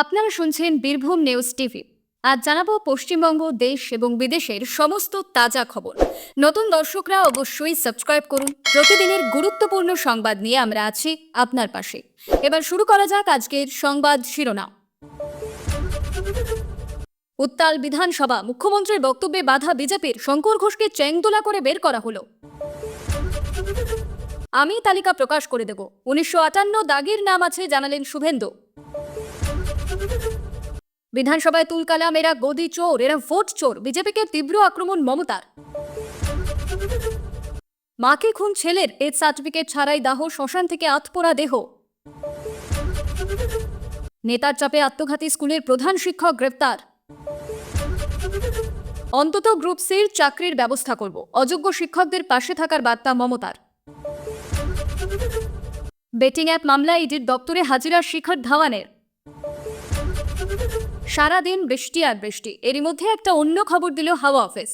আপনারা শুনছেন Birbhum news TV. আজ জানাব পশ্চিমবঙ্গ, দেশ এবং বিদেশের সমস্ত তাজা খবর। নতুন দর্শকরা অবশ্যই সাবস্ক্রাইব করুন। প্রতিদিনের গুরুত্বপূর্ণ সংবাদ নিয়ে আমরা আছি আপনার পাশে। এবার শুরু করা যাক আজকের সংবাদ শিরোনাম। উত্তাল বিধানসভা, মুখ্যমন্ত্রীর বক্তব্যে বাধা বিজেপির। শঙ্কর ঘোষকে চ্যাংদোলা করে বের করা হলো। আমি তালিকা প্রকাশ করে দেব। উনিশশো আটান্ন দাগের নাম আছে, জানালেন শুভেন্দু। বিধানসভায় তুলকালাম এরা গদি চোর, এরা ভোট চোর। বিজেপিকে তীব্র আক্রমণ মমতার। মাকে খুন ছেলের? এড সার্টিফিকেট ছাড়াই দাহ, শ্মশান থেকে আতপোড়া দেহ। নেতার চাপে আত্মঘাতী স্কুলের প্রধান শিক্ষক গ্রেপ্তার। অন্তত গ্রুপ সির চাকরির ব্যবস্থা করব। অযোগ্য শিক্ষকদের পাশে থাকার বার্তা মমতার। বেটিং অ্যাপ মামলায় ইডির দপ্তরে হাজিরা শিখর ধাওয়ানের। সারাদিন বৃষ্টি আর বৃষ্টি। এরই মধ্যে একটা অন্য খবর দিল হাওয়া অফিস।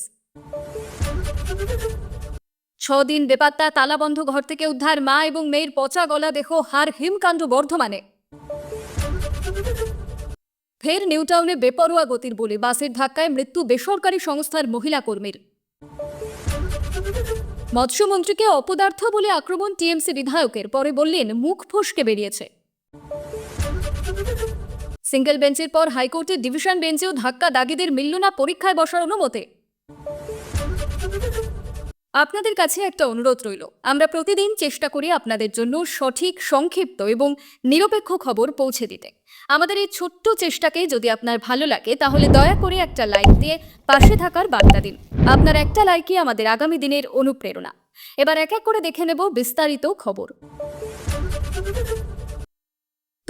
ছদিন বেপাত্তা তালাবন্ধ ঘর থেকে উদ্ধার মা এবং মেয়ের পচা গলা দেহ হার হিমকাণ্ড বর্ধমানে। ফের নিউটাউনে বেপরোয়া গতির বলে, বাসের ধাক্কায় মৃত্যু বেসরকারি সংস্থার মহিলা কর্মীর। মৎস্যমন্ত্রীকে অপদার্থ বলে আক্রমণ টিএমসি বিধায়কের, পরে বললেন, মুখ ফসকে বেরিয়েছে। সিঙ্গেল বেঞ্চের পর হাইকোর্টের ডিভিশন বেঞ্চেও ধাক্কা দাগিদের মিলল না পরীক্ষায় বসার অনুমতে আপনাদের কাছে একটা অনুরোধ রইল। আমরা প্রতিদিন চেষ্টা করি আপনাদের জন্য সঠিক, সংক্ষিপ্ত এবং নিরপেক্ষ খবর পৌঁছে দিতে। আমাদের এই ছোট্ট চেষ্টাকে যদি আপনার ভালো লাগে, তাহলে দয়া করে একটা লাইক দিয়ে পাশে থাকার বার্তা দিন। আপনার একটা লাইকই আমাদের আগামী দিনের অনুপ্রেরণা। এবার এক এক করে দেখে নেব বিস্তারিত খবর।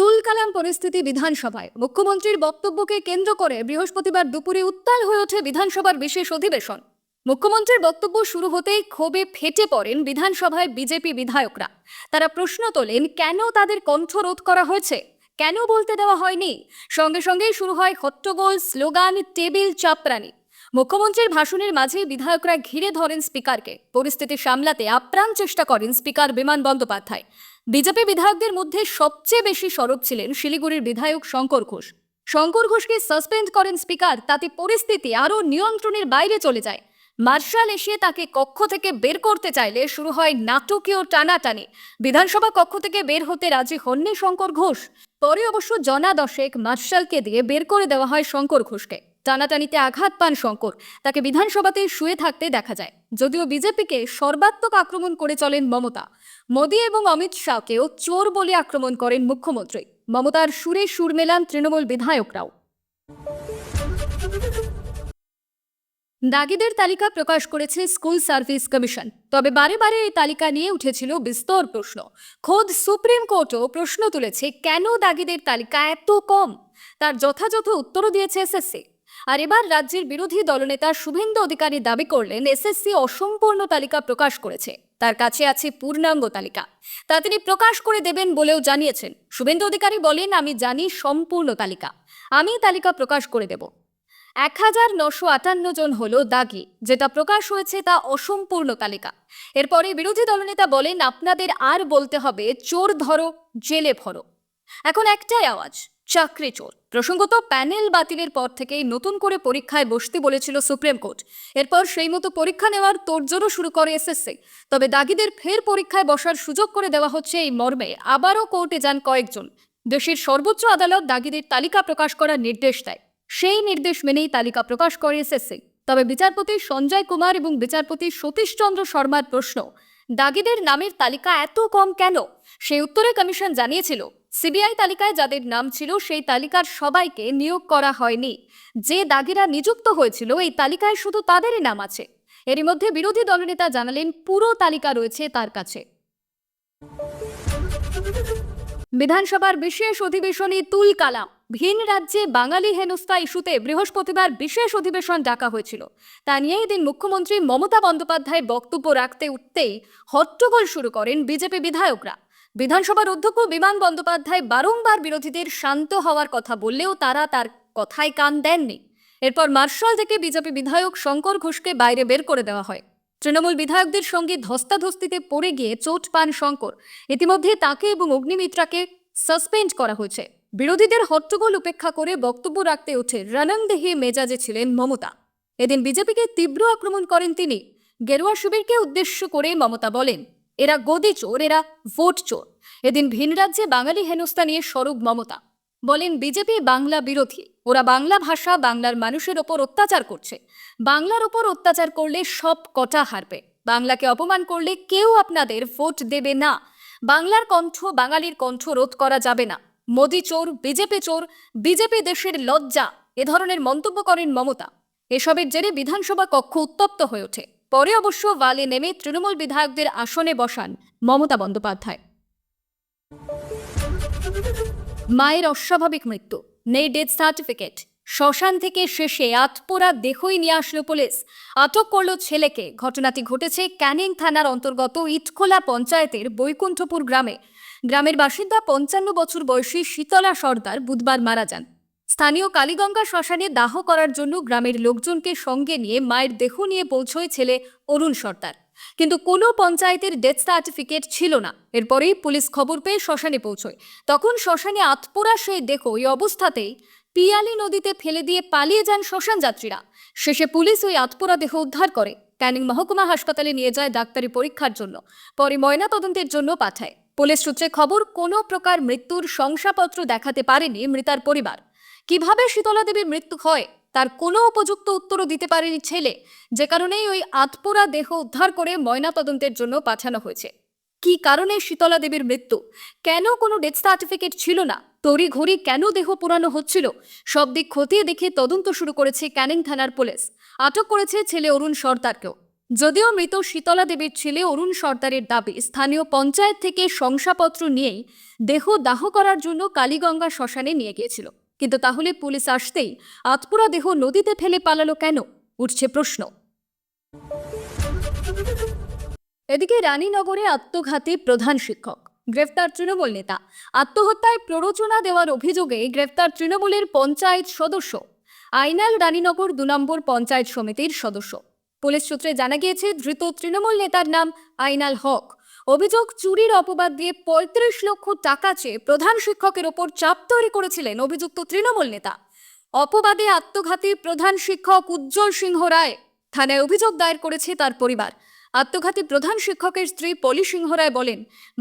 তুলকালাম পরিস্থিতি বিধানসভায়। মুখ্যমন্ত্রীর বক্তব্যকে কেন্দ্র করে বৃহস্পতিবার দুপুরে উত্তাল হয়ে ওঠে বিধানসভার বিশেষ অধিবেশন। মুখ্যমন্ত্রীর বক্তব্য শুরু হতেই ক্ষোভে ফেটে পড়েন বিধানসভায় বিজেপি বিধায়করা। তারা প্রশ্ন তোলেন, কেন তাদের কণ্ঠ রোধ করা হয়েছে? কেন বলতে দেওয়া হয়নি? সঙ্গে সঙ্গেই শুরু হয় হট্টগোল, স্লোগান, টেবিল চাপরানি। মুখ্যমন্ত্রীর ভাষণের মাঝে বিধায়করা ঘিরে ধরেন স্পিকারকে। পরিস্থিতি সামলাতে আপ্রাণ চেষ্টা করেন স্পিকার বিমান বন্দ্যোপাধ্যায়। বিজেপি বিধায়কদের মধ্যে সবচেয়ে বেশি সরব ছিলেন শিলিগুড়ির বিধায়ক শঙ্কর ঘোষ। শঙ্কর ঘোষকে সাসপেন্ড করেন স্পিকার, তাতে পরিস্থিতি আরও নিয়ন্ত্রণের বাইরে চলে যায়। মার্শাল এসে তাকে কক্ষ থেকে বের করতে চাইলে শুরু হয় নাটকীয় টানাটানি। বিধানসভা কক্ষ থেকে বের হতে রাজি হননি শঙ্কর ঘোষ। পরে অবশ্য জনা দশেক মার্শালকে দিয়ে বের করে দেওয়া হয় শঙ্কর ঘোষকে। টানাটানিতে আঘাত পান শঙ্কর। তাকে বিধানসভাতে শুয়ে থাকতে দেখা যায়। যদিও বিজেপিকে সর্বাত্মক আক্রমণ করে চলেন মমতা। মোদী এবং অমিত শাহকেও চোর বলে আক্রমণ করেন মুখ্যমন্ত্রী। মমতার সুরে সুর মেলান তৃণমূল বিধায়করাও। দাগিদের তালিকা প্রকাশ করেছে স্কুল সার্ভিস কমিশন। তবে বারে বারে এই তালিকা নিয়ে উঠেছিল বিস্তর প্রশ্ন। খোদ সুপ্রিম কোর্টও প্রশ্ন তুলেছে, কেন দাগিদের তালিকা এত কম? তার যথাযথ উত্তরও দিয়েছে এসএসসি। আর এবার রাজ্যের বিরোধী দলনেতা শুভেন্দু অধিকারী দাবি করলেন, এসএসসি অসম্পূর্ণ তালিকা প্রকাশ করেছে। তার কাছে আছে পূর্ণাঙ্গ তালিকা। তা তিনি প্রকাশ করে দেবেন বলেও জানিয়েছেন। শুভেন্দু অধিকারী বলেন, আমি জানি সম্পূর্ণ তালিকা। আমি তালিকা প্রকাশ করে দেব। এক হাজার নশো আটান্ন জন হল দাগি। যেটা প্রকাশ হয়েছে তা অসম্পূর্ণ তালিকা। এরপরে বিরোধী দলনেতা বলেন, আপনাদের আর বলতে হবে, চোর ধরো, জেলে ভরো। এখন একটাই আওয়াজ। চাকরি চোর। প্রসঙ্গত, প্যানেল বাতিলের পর থেকেই নতুন করে পরীক্ষায় বসতে বলেছিল সুপ্রিম কোর্ট। এরপর সেই মতো পরীক্ষা নেওয়ার তোড়জোড়ও শুরু করে এসএসসি তবে দাগিদের ফের পরীক্ষায় বসার সুযোগ করে দেওয়া হচ্ছে এই মর্মে আবারও কোর্টে যান কয়েকজন। দেশের সর্বোচ্চ আদালত দাগিদের তালিকা প্রকাশ করার নির্দেশ দেয়। সেই নির্দেশ মেনেই তালিকা প্রকাশ করে এসএসসি তবে বিচারপতি সঞ্জয় কুমার এবং বিচারপতি সতীশচন্দ্র শর্মার প্রশ্ন, দাগিদের নামের তালিকা এত কম কেন? সেই উত্তরে কমিশন জানিয়েছিল সিবিআই তালিকায় যাদের নাম ছিল, সেই তালিকার সবাইকে নিয়োগ করা হয়নি। যে দাগিরা নিযুক্ত হয়েছিল, এই তালিকায় শুধু তাদেরই নাম আছে। এরই মধ্যে বিরোধী দলনেতা জানালেন, পুরো তালিকা রয়েছে তার কাছে। বিধানসভার বিশেষ অধিবেশনে তুল কালাম। ভিন রাজ্যে বাঙালি হেনস্থা ইস্যুতে বৃহস্পতিবার বিশেষ অধিবেশন ডাকা হয়েছিল। তা নিয়ে এদিন মুখ্যমন্ত্রী মমতা বন্দ্যোপাধ্যায় বক্তব্য রাখতে উঠতেই হট্টগোল শুরু করেন বিজেপি বিধায়করা। বিধানসভার অধ্যক্ষ বিমান বন্দ্যোপাধ্যায় বারংবার বিরোধীদের শান্ত হওয়ার কথা বললেও তারা তার কথায় কান দেননি। এরপর মার্শাল থেকে বিজেপি বিধায়ক শঙ্কর ঘোষকে বাইরে বের করে দেওয়া হয়। তৃণমূল বিধায়কদের সঙ্গে ধস্তাধস্তিতে পড়ে গিয়ে চোট পান শঙ্কর। ইতিমধ্যে তাকে এবং অগ্নিমিত্রাকে সাসপেন্ড করা হয়েছে। বিরোধীদের হট্টগোল উপেক্ষা করে বক্তব্য রাখতে উঠে রণংদেহী মেজাজে ছিলেন মমতা। এদিন বিজেপিকে তীব্র আক্রমণ করেন তিনি। গেরুয়া শিবিরকে উদ্দেশ্য করে মমতা বলেন এরা গদি চোর, এরা ভোট চোর। এদিন ভিন রাজ্যে বাঙালি হেনস্থা নিয়ে স্বরূপ মমতা। বলেন, বিজেপি বাংলা বিরোধী। ওরা বাংলা ভাষা, বাংলার মানুষের ওপর অত্যাচার করছে। বাংলার ওপর অত্যাচার করলে সব কটা হারবে। বাংলাকে অপমান করলে কেউ আপনাদের ভোট দেবে না। বাংলার কণ্ঠ, বাঙালির কণ্ঠ রোধ করা যাবে না। মোদি চোর, বিজেপি চোর, বিজেপি দেশের লজ্জা, এ ধরনের মন্তব্য করেন মমতা। এসবের জেরে বিধানসভা কক্ষ উত্তপ্ত হয়ে ওঠে। পরে অবশ্য ওয়ালে নেমে তৃণমূল বিধায়কদের আসনে বসান মমতা বন্দ্যোপাধ্যায়। মায়ের অস্বাভাবিক মৃত্যু, নেই ডেথ সার্টিফিকেট। শ্মশান থেকে শেষে আতপোড়া দেহই নিয়ে আসলো পুলিশ। আটক করল ছেলেকে। ঘটনাটি ঘটেছে ক্যানিং থানার অন্তর্গত ইটখোলা পঞ্চায়েতের বৈকুণ্ঠপুর গ্রামে। গ্রামের বাসিন্দা পঞ্চান্ন বছর বয়সী শীতলা সর্দার বুধবার মারা যান। স্থানীয় কালীগঙ্গা শ্মশানে দাহ করার জন্য গ্রামের লোকজনকে সঙ্গে নিয়ে মায়ের দেহ নিয়ে পৌঁছয় ছেলে অরুণ সর্দার। কিন্তু কোনো পঞ্চায়েতের ডেথ সার্টিফিকেট ছিল না। এরপরেই পুলিশ খবর পেয়ে শ্মশানে পৌঁছয়। তখন শ্মশানে আতপোড়া সেই দেহ ওই অবস্থাতেই পিয়ালি নদীতে ফেলে দিয়ে পালিয়ে যান শ্মশান যাত্রীরা। শেষে পুলিশ ওই আতপোড়া দেহ উদ্ধার করে। ক্যানিং মহকুমা হাসপাতালে নিয়ে যায় ডাক্তারি পরীক্ষার জন্য। পরে ময়না তদন্তের জন্য পাঠায়। পুলিশ সূত্রে খবর, কোনো প্রকার মৃত্যুর শংসাপত্র দেখাতে পারেনি মৃতার পরিবার। কীভাবে শীতলা দেবীর মৃত্যু হয়, তার কোনো উপযুক্ত উত্তরও দিতে পারেনি ছেলে, যে কারণেই ওই আতপোড়া দেহ উদ্ধার করে ময়না তদন্তের জন্য পাঠানো হয়েছে। কি কারণে শীতলা দেবীর মৃত্যু? কেন কোনো ডেথ সার্টিফিকেট ছিল না? তড়ি ঘড়ি কেন দেহ পোড়ানো হচ্ছিল? সব দিক খতিয়ে দেখে তদন্ত শুরু করেছে ক্যানিং থানার পুলিশ। আটক করেছে ছেলে অরুণ সর্দারকেও। যদিও মৃত শীতলা দেবীর ছেলে অরুণ সর্দারের দাবি স্থানীয় পঞ্চায়েত থেকে শংসাপত্র নিয়েই দেহ দাহ করার জন্য কালীগঙ্গা শ্মশানে নিয়ে গিয়েছিল। কিন্তু তাহলে পুলিশ আসতেই আতপুরা দেহ নদীতে ফেলে পালালো কেন? উঠছে প্রশ্ন। এদিকে রানীনগরে আত্মঘাতী প্রধান শিক্ষক, গ্রেফতার তৃণমূল নেতা। আত্মহত্যায় প্ররোচনা দেওয়ার অভিযোগে গ্রেফতার তৃণমূলের পঞ্চায়েত সদস্য। আইনাল রানীনগর দু নম্বর পঞ্চায়েত সমিতির সদস্য। পুলিশ সূত্রে জানা গিয়েছে, ধৃত তৃণমূল নেতার নাম আইনাল হক। অভিযোগ চুরির অপবাদ দিয়ে পঁয়ত্রিশ লক্ষ টাকা চেয়ে প্রধান শিক্ষকের ওপর চাপ তৈরি করেছিলেন অভিযুক্ত তৃণমূল নেতা। অপবাদে আত্মঘাতী প্রধান শিক্ষক উজ্জ্বল সিংহ রায় থানায় অভিযোগ দায়ের করেছে তার পরিবার। আত্মঘাতী প্রধান শিক্ষকের স্ত্রী পলি সিংহ রায় বলেন,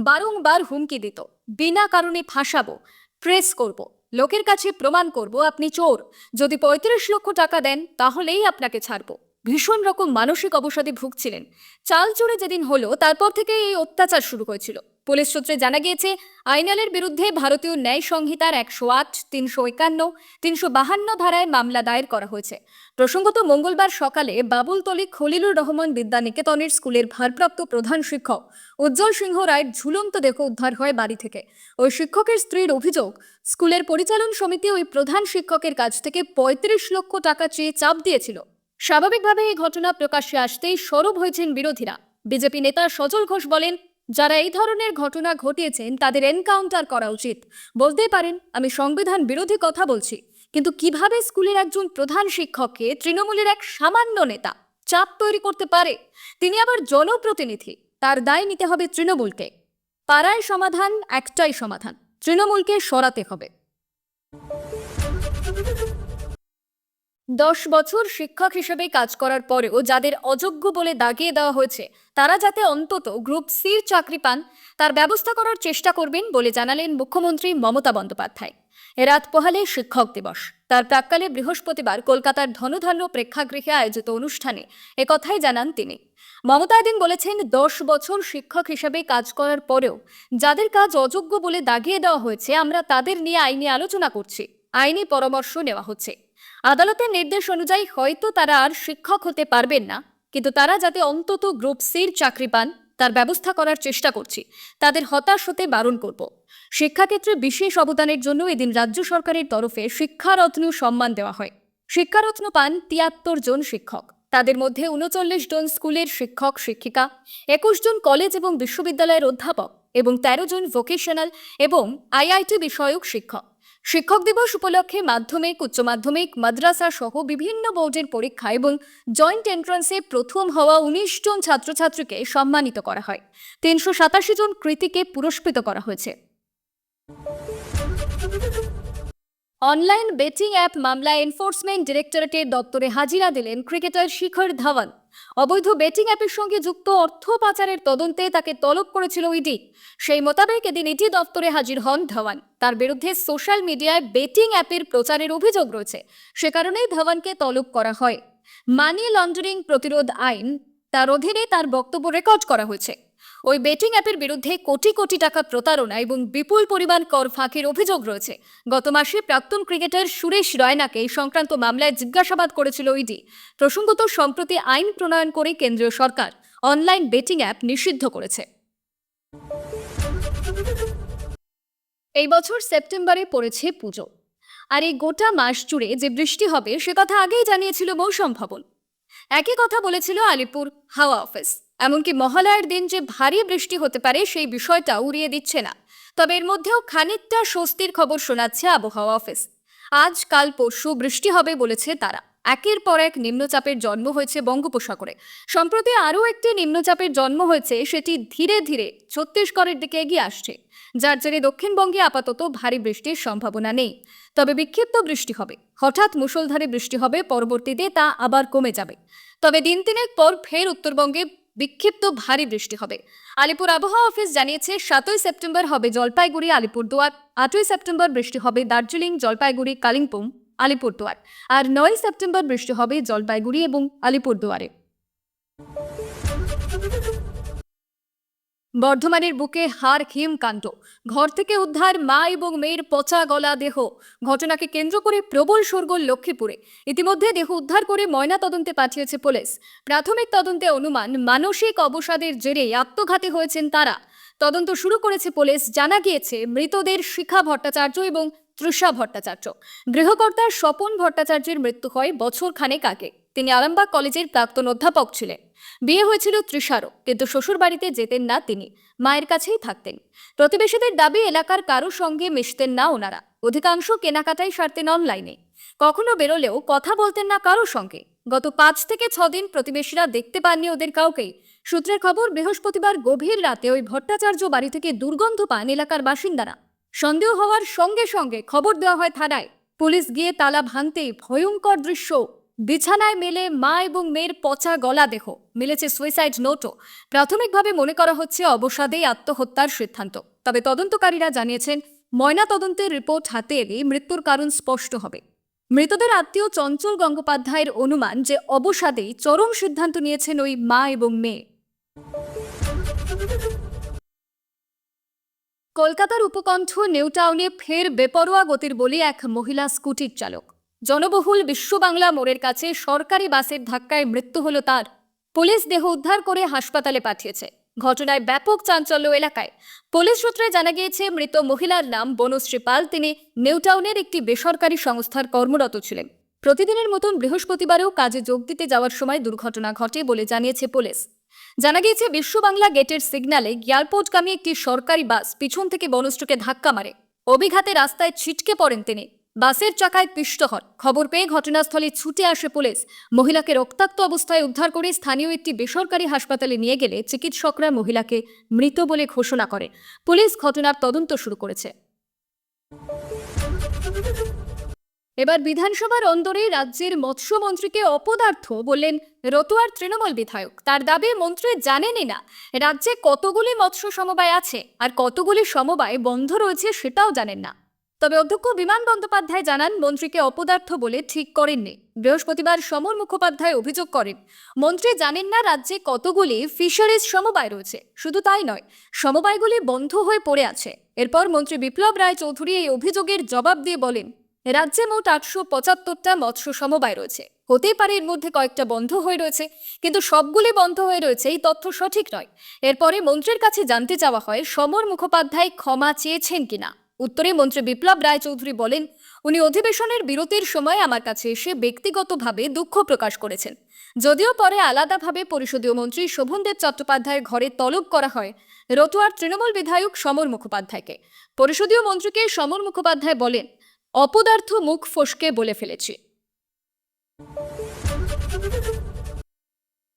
বারংবার হুমকি দিত। বিনা কারণে ফাঁসাবো, প্রেস করব, লোকের কাছে প্রমাণ করব, আপনি চোর। যদি পঁয়ত্রিশ লক্ষ টাকা দেন, তাহলেই আপনাকে ছাড়বো। ভীষণ রকম মানসিক অবসাদে ভুগছিলেন। চাল চুরে যেদিন হলো, তারপর থেকে এই অত্যাচার শুরু হয়েছিল। পুলিশ সূত্রে জানা গিয়েছে, আইনালের বিরুদ্ধে ভারতীয় ন্যায় সংহিতার একশো আট, তিনশো একান্ন, তিনশো বাহান্ন ধারায় মামলা দায়ের করা হয়েছে। প্রসঙ্গত মঙ্গলবার সকালে বাবুলতলি খলিলুর রহমান বিদ্যা নিকেতনের স্কুলের ভারপ্রাপ্ত প্রধান শিক্ষক উজ্জ্বল সিংহ রায়ের ঝুলন্ত দেহ উদ্ধার হয় বাড়ি থেকে। ওই শিক্ষকের স্ত্রীর অভিযোগ, স্কুলের পরিচালন সমিতি ওই প্রধান শিক্ষকের কাছ থেকে পঁয়ত্রিশ লক্ষ টাকা চেয়ে চাপ দিয়েছিল। স্বাভাবিকভাবে এই ঘটনা প্রকাশ্যে আসতেই সরব হয়েছেন বিরোধীরা। বিজেপি নেতা সজল ঘোষ বলেন, যারা এই ধরনের ঘটনা ঘটিয়েছেন, তাদের এনকাউন্টার করা উচিত। বলতেই পারেন, আমি সংবিধান বিরোধী কথা বলছি, কিন্তু কীভাবে স্কুলের একজন প্রধান শিক্ষককে তৃণমূলের এক সামান্য নেতা চাপ তৈরি করতে পারে? তিনি আবার জনপ্রতিনিধি, তার দায় নিতে হবে তৃণমূলকে। পাড়ায় সমাধান, একটাই সমাধান, তৃণমূলকে সরাতে হবে। দশ বছর শিক্ষক হিসেবে কাজ করার পরেও যাদের অযোগ্য বলে দাগিয়ে দেওয়া হয়েছে, তারা যাতে অন্তত গ্রুপ সির চাকরি পান, তার ব্যবস্থা করার চেষ্টা করবেন বলে জানালেন মুখ্যমন্ত্রী মমতা বন্দ্যোপাধ্যায়। রাত পোহালে শিক্ষক দিবস। তার প্রাক্কালে বৃহস্পতিবার কলকাতার ধনধান্য প্রেক্ষাগৃহে আয়োজিত অনুষ্ঠানে একথাই জানান তিনি। মমতা এদিন বলেছেন, দশ বছর শিক্ষক হিসেবে কাজ করার পরেও যাদের কাজ অযোগ্য বলে দাগিয়ে দেওয়া হয়েছে, আমরা তাদের নিয়ে আইনি আলোচনা করছি। আইনি পরামর্শ নেওয়া হচ্ছে। আদালতের নির্দেশ অনুযায়ী হয়তো তারা আর শিক্ষক হতে পারবেন না। কিন্তু তারা যাতে অন্তত গ্রুপ সির চাকরি পান, তার ব্যবস্থা করার চেষ্টা করছি। তাদের হতাশ হতে বারণ করব। শিক্ষাক্ষেত্রে বিশেষ অবদানের জন্য এদিন রাজ্য সরকারের তরফে শিক্ষারত্ন সম্মান দেওয়া হয়। শিক্ষারত্ন পান তিয়াত্তর জন শিক্ষক। তাদের মধ্যে উনচল্লিশ জন স্কুলের শিক্ষক, শিক্ষিকা, একুশ জন কলেজ এবং বিশ্ববিদ্যালয়ের অধ্যাপক এবং তেরো জন ভোকেশনাল এবং আইআইটি বিষয়ক শিক্ষক। শিক্ষক দিবস উপলক্ষে মাধ্যমিক, উচ্চ মাধ্যমিক, মাদ্রাসা সহ বিভিন্ন বোর্ডের পরীক্ষা এবং জয়েন্ট এন্ট্রান্সে প্রথম হওয়া উনিশ জন ছাত্রছাত্রীকে সম্মানিত করা হয়। তিনশো সাতাশি জন কৃতিকে পুরস্কৃত করা হয়েছে। অনলাইন বেটিং অ্যাপ মামলায় এনফোর্সমেন্ট ডিরেক্টরেটের দপ্তরে হাজিরা দিলেন ক্রিকেটার শিখর ধাওয়ান। অবৈধ বেটিং অ্যাপের সঙ্গে যুক্ত অর্থ পাচারের তদন্তে তাকে তলব করেছিল ইডি সেই মোতাবেক এদিন ইডি দপ্তরে হাজির হন ধাওয়ান। তার বিরুদ্ধে সোশ্যাল মিডিয়ায় বেটিং অ্যাপের প্রচারের অভিযোগ রয়েছে। সে কারণেই ধাওয়ানকে তলব করা হয়। মানি লন্ডারিং প্রতিরোধ আইন, তার অধীনে তার বক্তব্য রেকর্ড করা হয়েছে। ওই বেটিং অ্যাপের বিরুদ্ধে কোটি কোটি টাকা প্রতারণা এবং বিপুল পরিমাণ কর ফাঁকির অভিযোগ রয়েছে। গত মাসে প্রাক্তন ক্রিকেটার সুরেশ রয়নাকে এই সংক্রান্ত মামলায় জিজ্ঞাসাবাদ করেছিল ইডি। প্রসঙ্গত, সম্প্রতি আইন প্রণয়ন করে কেন্দ্রীয় সরকার অনলাইন বেটিং অ্যাপ নিষিদ্ধ করেছে। এই বছর সেপ্টেম্বরে পড়েছে পুজো। আর এই গোটা মাস জুড়ে যে বৃষ্টি হবে, সে কথা আগেই জানিয়েছিল মৌসুম ভবন। একই কথা বলেছিল আলিপুর হাওয়া অফিস। এমনকি মহালয়ার দিন যে ভারী বৃষ্টি হতে পারে সেই বিষয়টা উড়িয়ে দিচ্ছে না। তবে এর মধ্যেও খানিকটা স্বস্তির খবর শোনাচ্ছে আবহাওয়া অফিস। আজ, কাল, পরশু বৃষ্টি হবে বলেছে তারা। একের পর এক নিম্নচাপের জন্ম হয়েছে বঙ্গোপসাগরে। সম্প্রতি আরও একটি নিম্নচাপের জন্ম হয়েছে, সেটি ধীরে ধীরে ছত্তিশগড়ের দিকে এগিয়ে আসছে। যার জেরে দক্ষিণবঙ্গে আপাতত ভারী বৃষ্টির সম্ভাবনা নেই। তবে বিক্ষিপ্ত বৃষ্টি হবে। হঠাৎ মুষলধারে বৃষ্টি হবে, পরবর্তীতে তা আবার কমে যাবে। তবে দিন তিনেক পর ফের উত্তরবঙ্গে বিক্ষিপ্ত ভারী বৃষ্টি হবে। আলিপুর আবহাওয়া অফিস জানিয়েছে, সাতই সেপ্টেম্বর হবে জলপাইগুড়ি, আলিপুরদুয়ার, আটই সেপ্টেম্বর বৃষ্টি হবে দার্জিলিং, জলপাইগুড়ি, কালিম্পং, আলিপুরদুয়ার। আর নয় সেপ্টেম্বর বৃষ্টি হবে জলপাইগুড়ি এবং আলিপুরদুয়ারে। বর্ধমানের বুকে হার হিম কাণ্ড। ঘর থেকে উদ্ধার মা এবং মেয়ের পচা গলা দেহ। ঘটনাকে কেন্দ্র করে প্রবল শোরগোল লক্ষ্মীপুরে। ইতিমধ্যে দেহ উদ্ধার করে ময়না তদন্তে পাঠিয়েছে পুলিশ। প্রাথমিক তদন্তে অনুমান, মানসিক অবসাদের জেরে আত্মঘাতী হয়েছেন তারা। তদন্ত শুরু করেছে পুলিশ, জানা গিয়েছে মৃতদের শিখা ভট্টাচার্য এবং তৃষা ভট্টাচার্য। গৃহকর্তার স্বপন ভট্টাচার্যের মৃত্যু হয় বছর খানেক আগে। তিনি আরামবাগ কলেজের প্রাক্তন অধ্যাপক ছিলেন। বিয়ে হয়েছিল তৃষারও কিন্তু শ্বশুরবাড়িতে যেতেন না তিনি, মায়ের কাছেই থাকতেন। প্রতিবেশীদের দাবি, এলাকার কারও সঙ্গে মিশতেন না ওনারা। অধিকাংশ কেনাকাটাই সারতেন অনলাইনে। কখনো বেরোলেও কথা বলতেন না কারও সঙ্গে। গত পাঁচ থেকে ছদিন প্রতিবেশীরা দেখতে পাননি ওদের কাউকেই সূত্রের খবর, বৃহস্পতিবার গভীর রাতে ওই ভট্টাচার্য বাড়ি থেকে দুর্গন্ধ পান এলাকার বাসিন্দারা। সন্দেহ হওয়ার সঙ্গে সঙ্গে খবর দেওয়া হয় থানায়। পুলিশ গিয়ে তালা ভাঙতেই ভয়ঙ্কর দৃশ্য বিছানায় মেলে মা এবং মেয়ের পচা গলা দেহ। মিলেছে সুইসাইড নোটও। প্রাথমিকভাবে মনে করা হচ্ছে অবসাদেই আত্মহত্যার সিদ্ধান্ত। তবে তদন্তকারীরা জানিয়েছেন, ময়না তদন্তের রিপোর্ট হাতে এলেই মৃত্যুর কারণ স্পষ্ট হবে। মৃতদের আত্মীয় চঞ্চল গঙ্গোপাধ্যায়ের অনুমান যে অবসাদেই চরম সিদ্ধান্ত নিয়েছেন ওই মা এবং মেয়ে। কলকাতার উপকণ্ঠ নিউটাউনে ফের বেপরোয়া গতির বলি এক মহিলা স্কুটির চালক। জনবহুল বিশ্ববাংলা মোড়ের কাছে সরকারি বাসের ধাক্কায় মৃত্যু হলো তার। পুলিশ দেহ উদ্ধার করে হাসপাতালে পাঠিয়েছে। ঘটনায় ব্যাপক চাঞ্চল্য এলাকায়। পুলিশ সূত্রে জানা গিয়েছে, মৃত মহিলার নাম বনশ্রী পাল। তিনি নিউটাউনের একটি বেসরকারি সংস্থার কর্মরত ছিলেন। প্রতিদিনের মতন বৃহস্পতিবারেও কাজে যোগ দিতে যাওয়ার সময় দুর্ঘটনা ঘটে বলে জানিয়েছে পুলিশ। জানা গিয়েছে বিশ্ববাংলা গেটের সিগন্যালে গিয়ারপোর্টগামী একটি সরকারি বাস পিছন থেকে বনশ্রীকে ধাক্কা মারে। অভিঘাতে রাস্তায় ছিটকে পড়েন তিনি। বাসের চাকায় পিষ্ট হন। খবর পেয়ে ঘটনাস্থলে ছুটে আসে পুলিশ। মহিলাকে রক্তাক্ত অবস্থায় উদ্ধার করে স্থানীয় একটি বেসরকারি হাসপাতালে নিয়ে গেলে চিকিৎসকরা মহিলাকে মৃত বলে ঘোষণা করে। পুলিশ ঘটনার তদন্ত শুরু করেছে। এবার বিধানসভার অন্দরে রাজ্যের মৎস্যমন্ত্রীকে অপদার্থ বললেন রতুয়ার তৃণমূল বিধায়ক। তার দাবি, মন্ত্রী জানেনই না রাজ্যে কতগুলি মৎস্য সমবায় আছে আর কতগুলি সমবায় বন্ধ রয়েছে সেটাও জানেন না। তবে অধ্যক্ষ বিমান বন্দ্যোপাধ্যায় জানান, মন্ত্রীকে অপদার্থ বলে ঠিক করেননি। বৃহস্পতিবার সমর মুখোপাধ্যায় অভিযোগ করেন, মন্ত্রী জানেন না রাজ্যে কতগুলি ফিশারিজ সমবায় রয়েছে। শুধু তাই নয়, সমবায়গুলি বন্ধ হয়ে পড়ে আছে। এরপর মন্ত্রী বিপ্লব রায় চৌধুরী এই অভিযোগের জবাব দিয়ে বলেন, রাজ্যে মোট আটশো পঁচাত্তরটা মৎস্য সমবায় রয়েছে। হতেই পারে এর মধ্যে কয়েকটা বন্ধ হয়ে রয়েছে, কিন্তু সবগুলি বন্ধ হয়ে রয়েছে এই তথ্য সঠিক নয়। এরপরে মন্ত্রীর কাছে জানতে চাওয়া হয়, সমর মুখোপাধ্যায় ক্ষমা চেয়েছেন কিনা। উত্তরে মন্ত্রী বিপ্লব রায় চৌধুরী বলেন, উনি অধিবেশনের বিরতির সময় আমার কাছে এসে ব্যক্তিগতভাবে দুঃখ প্রকাশ করেছেন। যদিও পরে আলাদাভাবে পরিষদীয় মন্ত্রী শোভনদেব চট্টোপাধ্যায়ের ঘরে তলব করা হয়, রতুয়ার তৃণমূল বিধায়ক সমর মুখোপাধ্যায়কে। পরিষদীয় মন্ত্রীকে সমর মুখোপাধ্যায় বলেন, অপদার্থ মুখ ফসকে বলে ফেলেছি।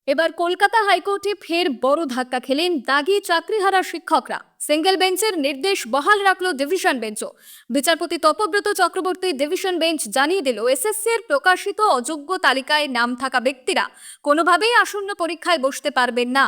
এবার কলকাতা হাইকোর্টে ফের বড় ধাক্কা খেলেন দাগি চাকরিহারা শিক্ষকরা। সিঙ্গেল বেঞ্চের নির্দেশ বহাল রাখল ডিভিশন বেঞ্চও বিচারপতি তপব্রত চক্রবর্তী ডিভিশন বেঞ্চ জানিয়ে দিল এসএসসি এর প্রকাশিত অযোগ্য তালিকায় নাম থাকা ব্যক্তিরা কোনোভাবেই আসন্ন পরীক্ষায় বসতে পারবেন না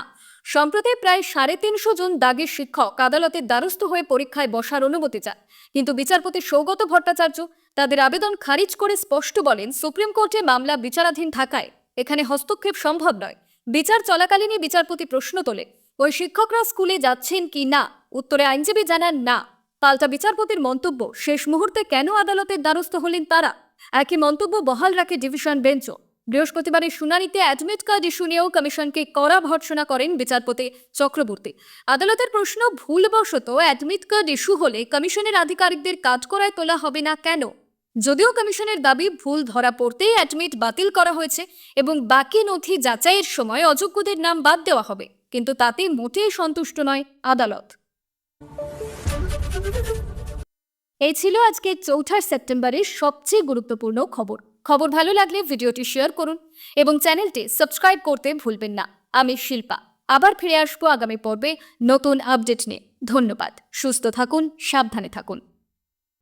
সম্প্রতি প্রায় সাড়ে তিনশো জন দাগের শিক্ষক আদালতের দ্বারস্থ হয়ে পরীক্ষায় বসার অনুমতি চান কিন্তু বিচারপতি সৌগত ভট্টাচার্য তাদের আবেদন খারিজ করে স্পষ্ট বলেন সুপ্রিম কোর্টে মামলা বিচারাধীন থাকায় এখানে হস্তক্ষেপ সম্ভব নয়। বিচার চলাকালীনই বিচারপতি প্রশ্ন তোলে ওই শিক্ষকরা স্কুলে যাচ্ছেন কি না উত্তরে আইনজীবী জানান, না, পাল্টা বিচারপতির মন্তব্য শেষ মুহূর্তে কেন আদালতের দ্বারস্থ হলেন তারা? একই মন্তব্য বহাল রাখে ডিভিশন বেঞ্চও। বৃহস্পতিবারের শুনানিতে অ্যাডমিট কার্ড ইস্যু নিয়েও কমিশনকে কড়া ভর্সনা করেন বিচারপতি চক্রবর্তী। আদালতের প্রশ্ন ভুলবশত অ্যাডমিট কার্ড ইস্যু হলে কমিশনের আধিকারিকদের কাঠকড়ায় তোলা হবে না কেন? যদিও কমিশনের দাবি ভুল ধরা পড়তেই অ্যাডমিট বাতিল করা হয়েছে এবং বাকি নথি যাচাইয়ের সময় অযোগ্যদের নাম বাদ দেওয়া হবে, কিন্তু তাতে মোটেই সন্তুষ্ট নয় আদালত। এই ছিল আজকে চৌঠা সেপ্টেম্বরের সবচেয়ে গুরুত্বপূর্ণ খবর। খবর ভালো লাগলে ভিডিওটি শেয়ার করুন এবং চ্যানেলটি সাবস্ক্রাইব করতে ভুলবেন না। আমি শিল্পা। আবার ফিরে আসব আগামী পর্বে নতুন আপডেট নিয়ে। ধন্যবাদ। সুস্থ থাকুন, সাবধানে থাকুন।